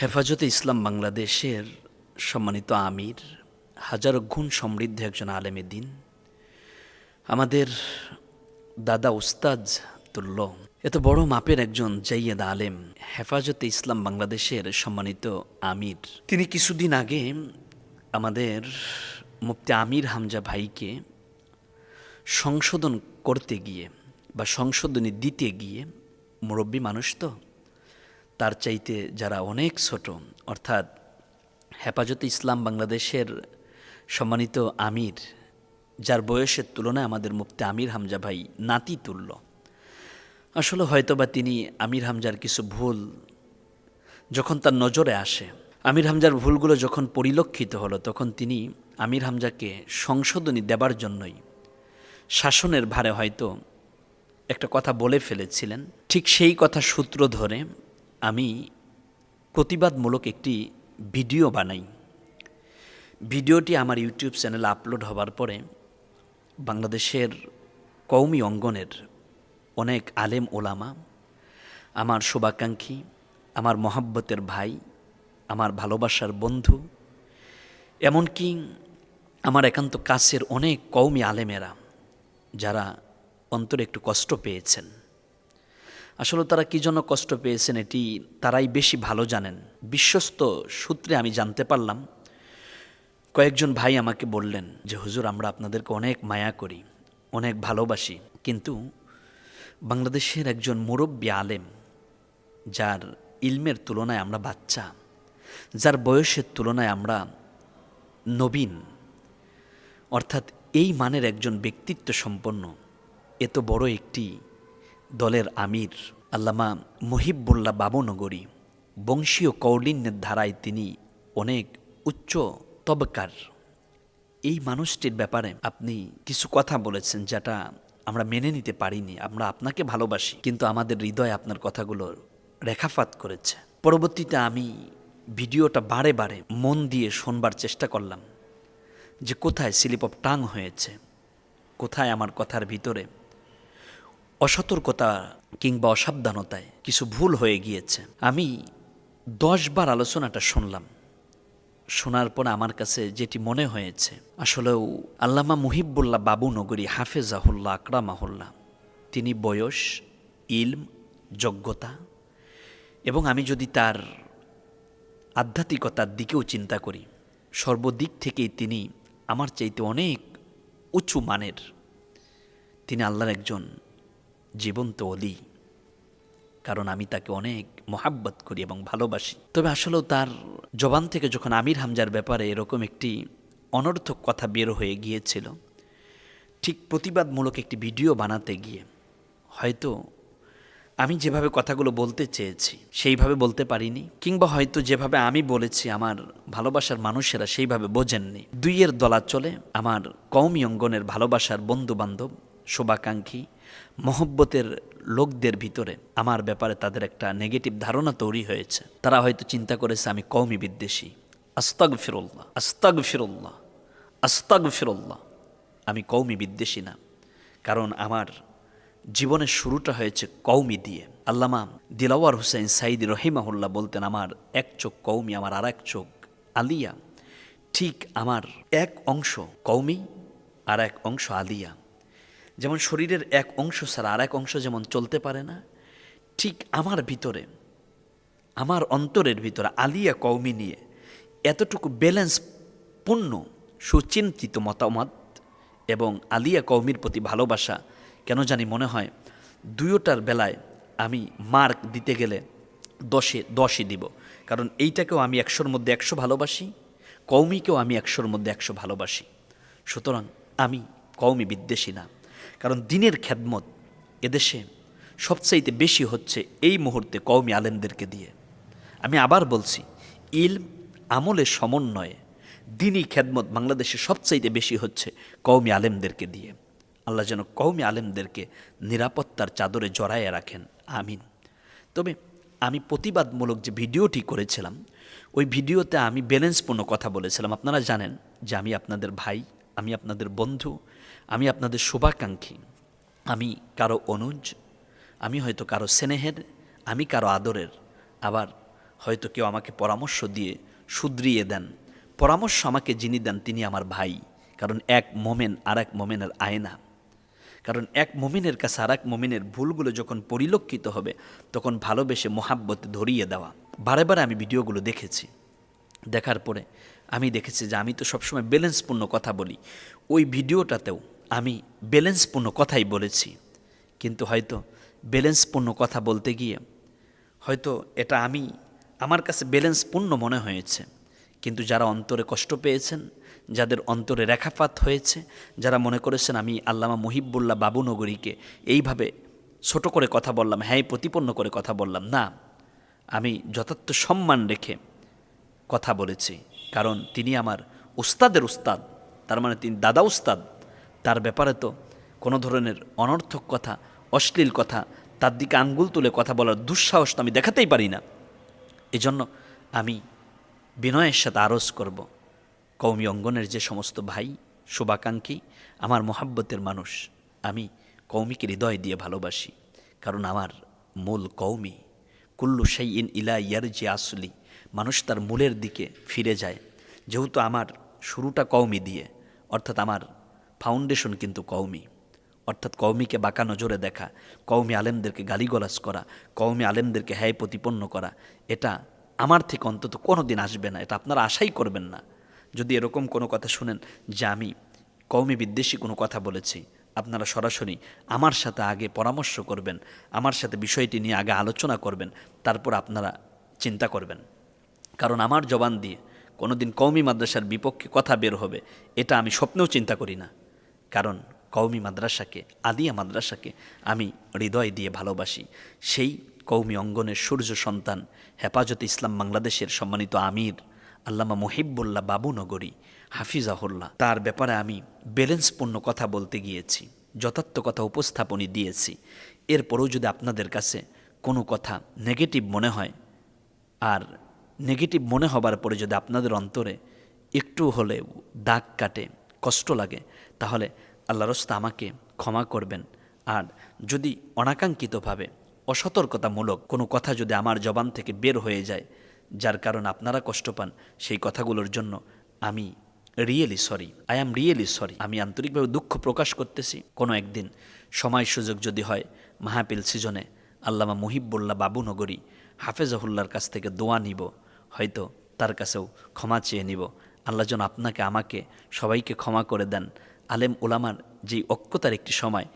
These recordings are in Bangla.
হেফাজতে ইসলাম বাংলাদেশের সম্মানিত আমির, হাজারো গুণ সমৃদ্ধ একজন আলেমে দিন, আমাদের দাদা উস্তাজ তুল্য এত বড় মাপের একজন জাইয়েদ আলেম, হেফাজতে ইসলাম বাংলাদেশের সম্মানিত আমির। তিনি কিছুদিন আগে আমাদের মুফতি আমির হামজা ভাইকে সংশোধন করতে গিয়ে বা সংশোধনী দিতে গিয়ে মুরব্বী মানুষ তো তার চাইতে যারা অনেক ছোট, অর্থাৎ হেফাজতে ইসলাম বাংলাদেশের সম্মানিত আমির, যার বয়সের তুলনায় আমাদের মুফতি আমির হামজা ভাই নাতি তুল্য আসলে হয়তোবা তিনি আমির হামজার কিছু ভুল যখন তার নজরে আসে, আমির হামজার ভুলগুলো যখন পরিলক্ষিত হলো, তখন তিনি আমির হামজাকে সংশোধনী দেবার জন্যই শাসনের ভারে হয়তো একটা কথা বলে ফেলেছিলেন। ঠিক সেই কথা সূত্র ধরে আমি প্রতিবাদমূলক একটি ভিডিও বানাই। ভিডিওটি আমার ইউটিউব চ্যানেলে আপলোড হবার পরে বাংলাদেশের কৌমি অঙ্গনের অনেক আলেম ওলামা, আমার শুভাকাঙ্ক্ষী, আমার মহাব্বতের ভাই, আমার ভালোবাসার বন্ধু, এমনকি আমার একান্ত কাছের অনেক কৌমি আলেমেরা যারা অন্তরে একটু কষ্ট পেয়েছেন। আসলে তারা কী জন্য কষ্ট পেয়েছেন এটি তারাই বেশি ভালো জানেন। বিশ্বস্ত সূত্রে আমি জানতে পারলাম। কয়েকজন ভাই আমাকে বললেন যে, হুজুর, আমরা আপনাদেরকে অনেক মায়া করি, অনেক ভালোবাসি, কিন্তু বাংলাদেশের একজন মুরব্বী আলেম, যার ইলমের তুলনায় আমরা বাচ্চা, যার বয়সের তুলনায় আমরা নবীন, অর্থাৎ এই মানের একজন ব্যক্তিত্ব সম্পন্ন, এত বড় একটি দলের আমির আল্লামা মহিবুল্লাহ বাবনগরী বংশীয় কৌলিন্যের ধারায় তিনি অনেক উচ্চ তবকার। এই মানুষটির ব্যাপারে আপনি কিছু কথা বলেছেন যেটা আমরা মেনে নিতে পারিনি, আমরা আপনাকে ভালোবাসি, কিন্তু আমাদের হৃদয় আপনার কথাগুলো রেখাপাত করেছে। পরবর্তীতে আমি ভিডিওটা বারে বারে মন দিয়ে শোনবার চেষ্টা করলাম যে কোথায় স্লিপ অফ টাং হয়েছে, কোথায় আমার কথার ভিতরে অসতর্কতা কিংবা অসাবধানতায় কিছু ভুল হয়ে গিয়েছে। আমি দশবার আলোচনাটা শুনলাম। শোনার পর আমার কাছে যেটি মনে হয়েছে আসলেও আল্লামা মুহিবুল্লাহ বাবু নগরী হাফেজাহুল্লাহ, আকরামাহুল্লাহ। তিনি বয়স, ইলম, যোগ্যতা এবং আমি যদি তার আধ্যাত্মিকতার দিকেও চিন্তা করি, সর্বদিক থেকেই তিনি আমার চাইতে অনেক উঁচু মানের। তিনি আল্লাহর একজন জীবন্ত অলি। কারণ আমি তাকে অনেক মহাব্বত করি এবং ভালোবাসি। তবে আসলেও তার জবান থেকে যখন আমির হামজার ব্যাপারে এরকম একটি অনর্থক কথা বের হয়ে গিয়েছিল, ঠিক প্রতিবাদমূলক একটি ভিডিও বানাতে গিয়ে, হয়তো আমি যেভাবে কথাগুলো বলতে চেয়েছি, সেইভাবে বলতে পারিনি, কিংবা হয়তো যেভাবে আমি বলেছি আমার ভালোবাসার মানুষেরা সেইভাবে বোঝেননি। দুইয়ের দলা চলে আমার কৌমি অঙ্গনের ভালোবাসার বন্ধু বান্ধব শুভাকাঙ্ক্ষী মহব্বতের লোকদের ভিতরে আমার ব্যাপারে তাদের একটা নেগেটিভ ধারণা তৈরি হয়েছে। তারা হয়তো চিন্তা করেছে, আমি কৌমি বিদ্বেষী। আস্তাগ ফিরুল্লাহ আস্তাগ ফিরুল্লাহ আস্তাগ ফিরুল্লাহ আমি কৌমি বিদ্বেষী না। কারণ আমার জীবনের শুরুটা হয়েছে কৌমি দিয়ে। আল্লামা দিলাওয়ার হুসেন সাইদ রহিমাহুল্লাহ বলতেন, আমার এক চোখ কৌমি আমার আর এক চোখ আলিয়া। ঠিক আমার এক অংশ কৌমি আর এক অংশ আলিয়া। যেমন শরীরের এক অংশ ছাড়া আর এক অংশ যেমন চলতে পারে না, ঠিক আমার ভিতরে, আমার অন্তরের ভিতরে আলিয়া কৌমি নিয়ে এতটুকু ব্যালেন্স পূর্ণ, সুচিন্তিত মতামত এবং আলিয়া কৌমির প্রতি ভালোবাসা, কেন জানি মনে হয় দুয়োটার বেলায় আমি মার্ক দিতে গেলে দশে, দশই দিব। কারণ এইটাকেও আমি একশোর মধ্যে একশো ভালোবাসি কৌমিকেও আমি একশোর মধ্যে একশো ভালোবাসি। সুতরাং আমি কৌমি বিদ্বেষী না। কারণ দিনের খ্যাদমত এদেশে সবচাইতে বেশি হচ্ছে এই মুহূর্তে কৌমি আলেমদেরকে দিয়ে। আমি আবার বলছি, ইলম আমলের সমন্বয়ে দিনই খেদমত বাংলাদেশে সবচাইতে বেশি হচ্ছে কৌমি আলেমদেরকে দিয়ে। আল্লাহ যেন কৌমি আলেমদেরকে নিরাপত্তার চাদরে জড়াইয়ে রাখেন। আমিন। তবে আমি প্রতিবাদমূলক যে ভিডিওটি করেছিলাম, ওই ভিডিওতে আমি ব্যালেন্সপূর্ণ কথা বলেছিলাম। আপনারা জানেন যে আমি আপনাদের ভাই, আমি আপনাদের বন্ধু আমি আপনাদের শুভাকাঙ্ক্ষী। আমি কারও অনুজ, আমি হয়তো কারও স্নেহের, আমি কারও আদরের। আবার হয়তো কেউ আমাকে পরামর্শ দিয়ে শুধরিয়ে দেন। পরামর্শ আমাকে যিনি দেন তিনি আমার ভাই, কারণ এক মোমেন আর এক মোমেনের আয়না। কারণ এক মমিনের কাছে আর এক মমিনের ভুলগুলো যখন পরিলক্ষিত হবে, তখন ভালোবেসে মোহাব্বতে ধরিয়ে দেওয়া। বারে বারে আমি ভিডিওগুলো দেখেছি। দেখার পরে আমি দেখেছি যে আমি তো সবসময় ব্যালেন্সপূর্ণ কথা বলি। ওই ভিডিওটাতেও আমি ব্যালেন্সপূর্ণ কথাই বলেছি। কিন্তু হয়তো ব্যালেন্সপূর্ণ কথা বলতে গিয়ে হয়তো এটা আমি আমার কাছে ব্যালেন্সপূর্ণ মনে হয়েছে। কিন্তু যারা অন্তরে কষ্ট পেয়েছেন, যাদের অন্তরে রেখাপাত হয়েছে, যারা মনে করেছেন আমি আল্লামা মুহিবুল্লাহ বাবুনগরীকে এইভাবে ছোট করে কথা বললাম হ্যাঁ প্রতিপন্ন করে কথা বললাম, না, আমি যথার্থ সম্মান রেখে কথা বলেছি। কারণ তিনি আমার উস্তাদের উস্তাদ, তার মানে তিনি দাদা উস্তাদ। তার ব্যাপারে তো কোনো ধরনের অনর্থক কথা, অশ্লীল কথা, তার দিকে আঙ্গুল তুলে কথা বলার দুঃসাহস তো আমি দেখাতেই পারি না। এজন্য আমি বিনয়ের সাথে আরজ করব। কৌমি অঙ্গনের যে সমস্ত ভাই, শুভাকাঙ্ক্ষী, আমার মোহাব্বতের মানুষ, আমি কৌমিকে হৃদয় দিয়ে ভালোবাসি, কারণ আমার মূল কৌমি কুল্লু সেই ইন ইলা ইয়ার যে আসলি, মানুষ তার মূলের দিকে ফিরে যায়, যেহেতু আমার শুরুটা কৌমি দিয়ে, অর্থাৎ আমার ফাউন্ডেশন কিন্তু কৌমি অর্থাৎ কৌমিকে বাঁকা নজরে দেখা কৌমি আলেমদেরকে গালিগলাজ করা কৌমি আলেমদেরকে হ্যায় প্রতিপন্ন করা, এটা আমার থেকে অন্তত কোনো দিন আসবে না, এটা আপনারা আশাই করবেন না। যদি এরকম কোনো কথা শুনেন যে আমি কৌমি বিদ্বেষী কোনো কথা বলেছি, আপনারা সরাসরি আমার সাথে আগে পরামর্শ করবেন, আমার সাথে বিষয়টি নিয়ে আগে আলোচনা করবেন, তারপর আপনারা চিন্তা করবেন। কারণ আমার জবান দিয়ে কোনো দিন কৌমি মাদ্রাসার বিপক্ষে কথা বের হবে, এটা আমি স্বপ্নেও চিন্তা করি না। কারণ কৌমি মাদ্রাসাকে, আদিয়া মাদ্রাসাকে আমি হৃদয় দিয়ে ভালোবাসি। সেই কৌমি অঙ্গনের সূর্য সন্তান হেফাজতে ইসলাম বাংলাদেশের সম্মানিত আমির আল্লামা মুহিবুল্লাহ বাবু নগরী, হাফিজাহুল্লাহ। তার ব্যাপারে আমি ব্যালেন্সপূর্ণ কথা বলতে গিয়েছি, যথার্থ কথা উপস্থাপনই দিয়েছি। এরপরেও যদি আপনাদের কাছে কোনো কথা নেগেটিভ মনে হয়, আর নেগেটিভ মনে হবার পরে যদি আপনাদের অন্তরে একটু হলেও দাগ কাটে কষ্ট লাগে, তাহলে আল্লাহ রস্তা আমাকে ক্ষমা করবেন। আর যদি অনাকাঙ্ক্ষিতভাবে অসতর্কতামূলক কোনো কথা যদি আমার জবান থেকে বের হয়ে যায়, যার কারণ আপনারা কষ্ট পান, সেই কথাগুলোর জন্য আমি really sorry I am really sorry আমি আন্তরিকভাবে দুঃখ প্রকাশ করতেছি। কোনো একদিন সময় সুযোগ যদি হয় মাহাপিল সিজনে আল্লামা মুহিবুল্লাহ বাবুনগরী হাফেজাহুল্লার কাছ থেকে দোয়া নিব, হয়তো তার কাছেও ক্ষমা চেয়ে নিব। আল্লাহ যেন আপনাকে, আমাকে সবাইকে ক্ষমা করে দেন। আলেম ওলামার যেই অক্ষতার একটি সময়,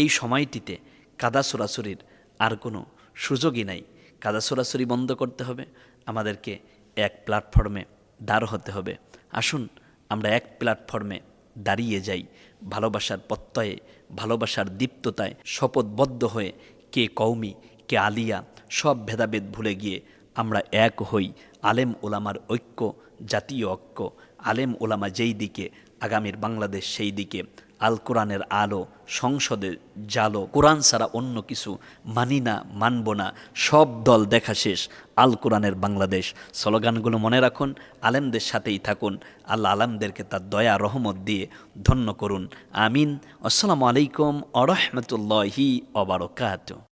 এই সময়টিতে কাদা সরাসরির আর কোনো সুযোগই নাই। কাদা সরাসরি বন্ধ করতে হবে, আমাদেরকে এক প্ল্যাটফর্মে দাঁড় হতে হবে। আসুন, আমরা এক প্ল্যাটফর্মে দাঁড়িয়ে যাই, ভালোবাসার প্রত্যয়ে, ভালোবাসার দীপ্ততায় শপথবদ্ধ হয়ে কে কৌমি কে আলিয়া, সব ভেদাভেদ ভুলে গিয়ে আমরা এক হই। আলেম ওলামার ঐক্য জাতীয় ঐক্য। আলেম ওলামা যেই দিকে, আগামীর বাংলাদেশ সেই দিকে। আল কোরআনের আলো, সংসদে জালো, কোরআন ছাড়া অন্য কিছু মানি না, মানব না, সব দল দেখা শেষ আল কোরআনের বাংলাদেশ। স্লোগানগুলো মনে রাখুন, আলেমদের সাথেই থাকুন, আল্লাহ আলমদেরকে তার দয়া, রহমত দিয়ে ধন্য করুন। আমিন। আসসালামু আলাইকুম আরহামতুল্লাহি অবরকাত